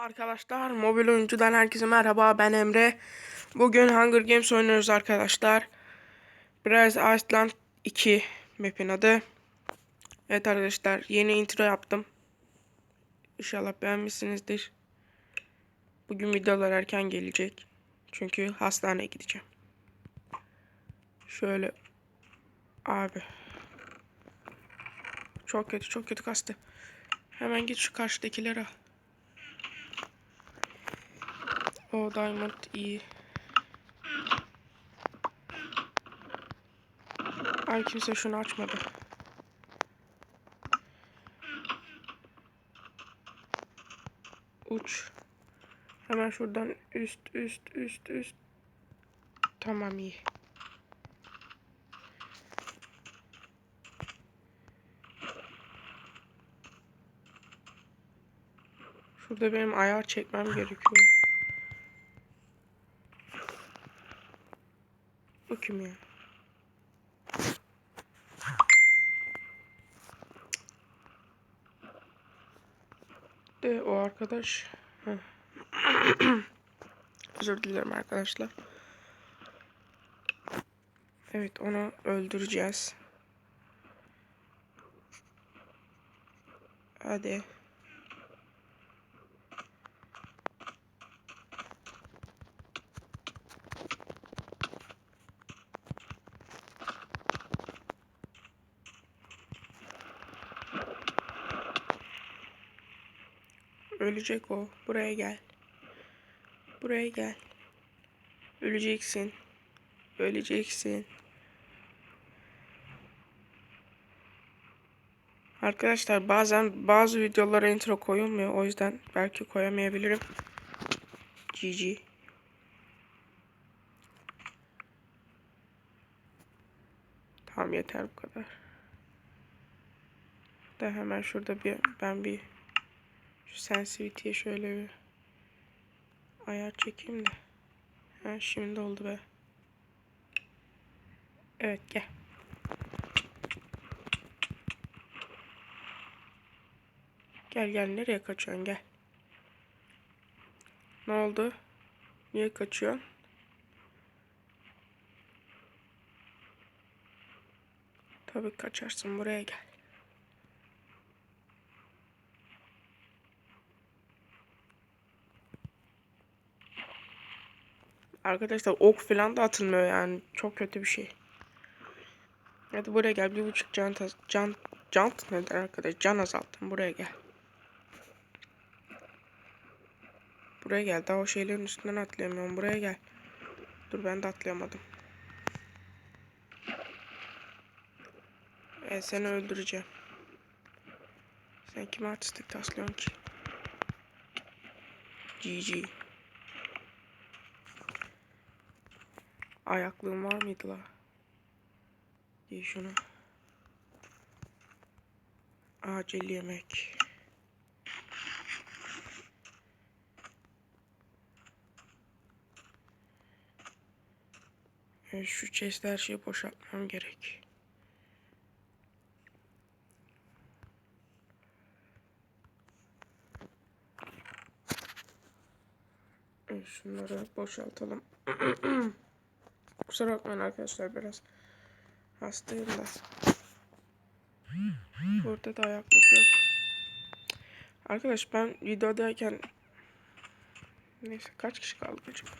Arkadaşlar mobil oyuncudan herkese merhaba ben Emre. Bugün Hunger Games oynuyoruz arkadaşlar. Biraz Iceland 2 map'in adı. Evet arkadaşlar yeni intro yaptım. İnşallah beğenmişsinizdir. Bugün videolar erken gelecek. Çünkü hastaneye gideceğim. Şöyle abi. Çok kötü çok kötü kastı. Hemen git şu karşıdakileri al. O diamond iyi. Ay kimse şunu açmadı. Uç. Hemen şuradan üst üst üst üst. Tamam iyi. Şurada benim ayar çekmem gerekiyor. Bu kim ya? De o arkadaş. Özür dilerim arkadaşlar. Evet onu öldüreceğiz. Hadi. Ölecek o. Buraya gel. Buraya gel. Öleceksin. Öleceksin. Arkadaşlar bazen bazı videolara intro koyulmuyor. O yüzden belki koyamayabilirim. GG. Tamam yeter bu kadar. Da hemen şurada bir ben bir şu sensitivity'ye şöyle bir ayar çekeyim de. Ha şimdi oldu be. Evet gel. Gel gel nereye kaçıyorsun gel. Ne oldu? Niye kaçıyorsun? Tabii kaçarsın buraya gel. Arkadaşlar ok falan da atılmıyor yani. Çok kötü bir şey. Hadi buraya gel. Bir buçuk can, can, can nedir arkadaş? Can azalttım. Buraya gel. Buraya gel. Daha o şeylerin üstünden atlayamıyorum. Buraya gel. Dur ben de atlayamadım. Evet seni öldüreceğim. Sen kime artistik taslıyorsun ki? GG. Ayaklığım var mıydı la? Giy şunu. Acil yemek. Evet, şu chest her şeyi boşaltmam gerek. Evet, şunları boşaltalım. Kusura bakmayın arkadaşlar biraz hastayım da. Burada da ayaklık yok. Arkadaş ben videodayken neyse kaç kişi kaldık acaba?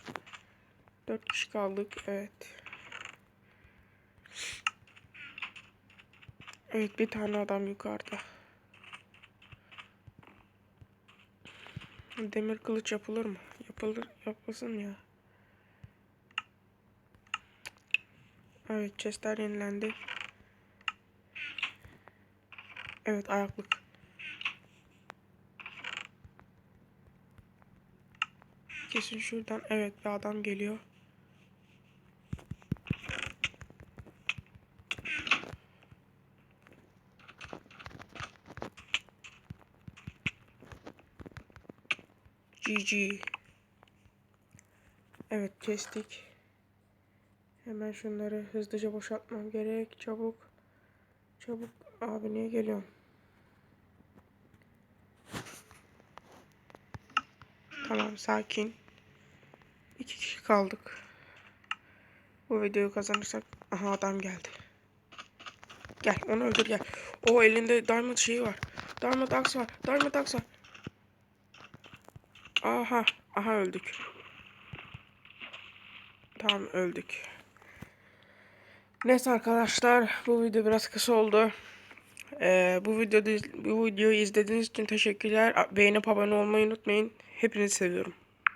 4 kişi kaldık evet. Evet bir tane adam yukarıda. Demir kılıç yapılır mı? Yapılır, yapılsın ya. Evet chestler yenilendi. Evet ayaklık. Kesin şuradan evet bir adam geliyor. GG. Evet kestik. Hemen şunları hızlıca boşaltmam gerek. Çabuk. Çabuk. Abi niye geliyorsun? Tamam sakin. İki kişi kaldık. Bu videoyu kazanırsak aha adam geldi. Gel onu öldür gel. O elinde diamond şeyi var. Diamond axe var. Diamond axe var. Aha. Aha öldük. Tamam öldük. Neyse arkadaşlar bu video biraz kısa oldu. Ee, bu videoda bu videoyu izlediğiniz için teşekkürler. Beğenip abone olmayı unutmayın. Hepinizi seviyorum.